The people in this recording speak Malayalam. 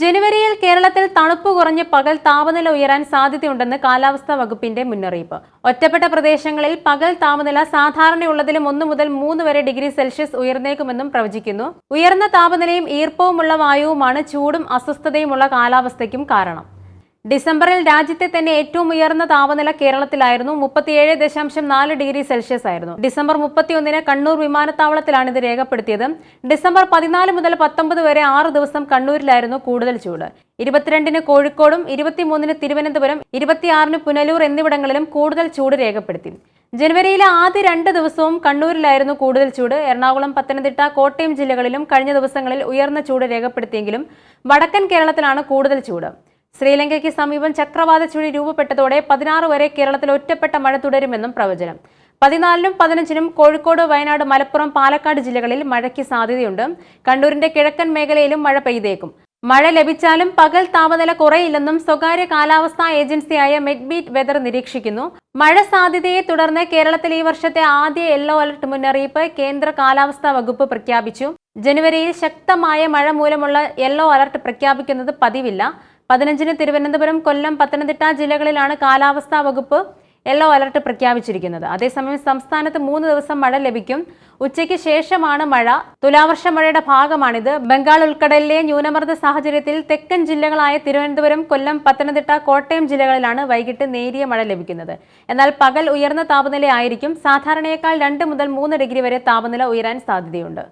ജനുവരിയിൽ കേരളത്തിൽ തണുപ്പ് കുറഞ്ഞ് പകൽ താപനില ഉയരാൻ സാധ്യതയുണ്ടെന്ന് കാലാവസ്ഥാ വകുപ്പിന്റെ മുന്നറിയിപ്പ്. ഒറ്റപ്പെട്ട പ്രദേശങ്ങളിൽ പകൽ താപനില സാധാരണയുള്ളതിലും ഒന്ന് മുതൽ മൂന്ന് വരെ ഡിഗ്രി സെൽഷ്യസ് ഉയർന്നേക്കുമെന്നും പ്രവചിക്കുന്നു. ഉയർന്ന താപനിലയും ഈർപ്പവുമുള്ള വായുവുമാണ് ചൂടും അസ്വസ്ഥതയുമുള്ള കാലാവസ്ഥയ്ക്കും കാരണം. ഡിസംബറിൽ രാജ്യത്തെ തന്നെ ഏറ്റവും ഉയർന്ന താപനില കേരളത്തിലായിരുന്നു. മുപ്പത്തിയേഴ് ദശാംശം നാല് ഡിഗ്രി സെൽഷ്യസ് ആയിരുന്നു. ഡിസംബർ മുപ്പത്തിയൊന്നിന് കണ്ണൂർ വിമാനത്താവളത്തിലാണ് ഇത് രേഖപ്പെടുത്തിയത്. ഡിസംബർ പതിനാല് മുതൽ പത്തൊമ്പത് വരെ ആറ് ദിവസം കണ്ണൂരിലായിരുന്നു കൂടുതൽ ചൂട്. ഇരുപത്തിരണ്ടിന് കോഴിക്കോടും ഇരുപത്തിമൂന്നിന് തിരുവനന്തപുരം ഇരുപത്തിയാറിന് പുനലൂർ എന്നിവിടങ്ങളിലും കൂടുതൽ ചൂട് രേഖപ്പെടുത്തി. ജനുവരിയിലെ ആദ്യ രണ്ട് ദിവസവും കണ്ണൂരിലായിരുന്നു കൂടുതൽ ചൂട്. എറണാകുളം പത്തനംതിട്ട കോട്ടയം ജില്ലകളിലും കഴിഞ്ഞ ദിവസങ്ങളിൽ ഉയർന്ന ചൂട് രേഖപ്പെടുത്തിയെങ്കിലും വടക്കൻ കേരളത്തിലാണ് കൂടുതൽ ചൂട്. ശ്രീലങ്കയ്ക്ക് സമീപം ചക്രവാത ചുഴി രൂപപ്പെട്ടതോടെ പതിനാറ് വരെ കേരളത്തിൽ ഒറ്റപ്പെട്ട മഴ തുടരുമെന്നും പ്രവചനം. പതിനാലിനും പതിനഞ്ചിനും കോഴിക്കോട് വയനാട് മലപ്പുറം പാലക്കാട് ജില്ലകളിൽ മഴയ്ക്ക് സാധ്യതയുണ്ട്. കണ്ണൂരിന്റെ കിഴക്കൻ മേഖലയിലും മഴ പെയ്തേക്കും. മഴ ലഭിച്ചാലും പകൽ താപനില കുറയില്ലെന്നും സ്വകാര്യ കാലാവസ്ഥാ ഏജൻസിയായ മെഡ്ബീറ്റ് വെതർ നിരീക്ഷിക്കുന്നു. മഴ സാധ്യതയെ തുടർന്ന് കേരളത്തിൽ ഈ വർഷത്തെ ആദ്യ യെല്ലോ അലർട്ട് മുന്നറിയിപ്പ് കേന്ദ്ര കാലാവസ്ഥാ വകുപ്പ് പ്രഖ്യാപിച്ചു. ജനുവരിയിൽ ശക്തമായ മഴ മൂലമുള്ള യെല്ലോ അലർട്ട് പ്രഖ്യാപിക്കുന്നത് പതിവില്ല. പതിനഞ്ചിന് തിരുവനന്തപുരം കൊല്ലം പത്തനംതിട്ട ജില്ലകളിലാണ് കാലാവസ്ഥാ വകുപ്പ് യെല്ലോ അലർട്ട് പ്രഖ്യാപിച്ചിരിക്കുന്നത്. അതേസമയം സംസ്ഥാനത്ത് മൂന്ന് ദിവസം മഴ ലഭിക്കും. ഉച്ചയ്ക്ക് ശേഷമാണ് മഴ. തുലാവർഷ മഴയുടെ ഭാഗമാണിത്. ബംഗാൾ ഉൾക്കടലിലെ ന്യൂനമർദ്ദ സാഹചര്യത്തിൽ തെക്കൻ ജില്ലകളായ തിരുവനന്തപുരം കൊല്ലം പത്തനംതിട്ട കോട്ടയം ജില്ലകളിലാണ് വൈകിട്ട് നേരിയ മഴ ലഭിക്കുന്നത്. എന്നാൽ പകൽ ഉയർന്ന താപനില ആയിരിക്കും. സാധാരണയേക്കാൾ രണ്ട് മുതൽ മൂന്ന് ഡിഗ്രി വരെ താപനില ഉയരാൻ സാധ്യതയുണ്ട്.